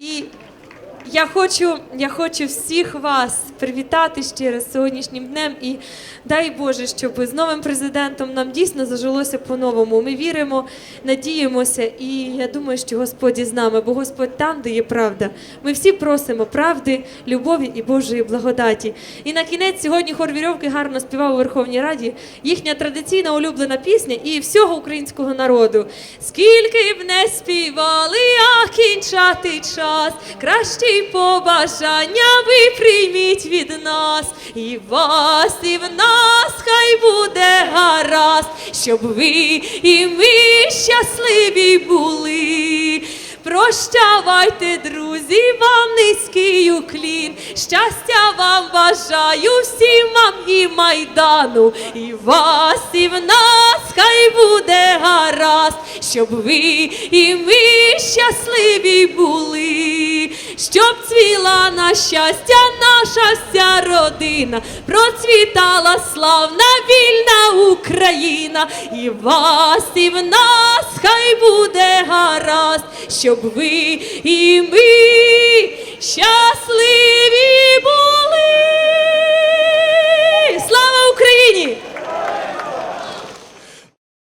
І я хочу, я хочу всіх вас привітати ще раз сьогоднішнім днем. І дай Боже, щоб з новим президентом нам дійсно зажилося по-новому. Ми віримо, надіємося, і я думаю, що Господь із нами, бо Господь там, де є правда. Ми всі просимо правди, любові і Божої благодаті. І на кінець сьогодні хор вірьовки гарно співав у Верховній Раді їхня традиційна улюблена пісня і всього українського народу. Скільки б не співали, а кінчати час, побажання ви прийміть від нас, і вас, і в нас хай буде гаразд, щоб ви і ми щасливі були. Прощавайте, друзі, вам низький уклін. Щастя вам бажаю всім вам і майдану, і вас, і в нас хай буде гаразд, щоб ви і ми щасливі були, щоб цвіла на щастя наша вся родина, процвітала славна вільна Україна, і вас, і в нас хай буде гаразд, щоб ви і ми щасливі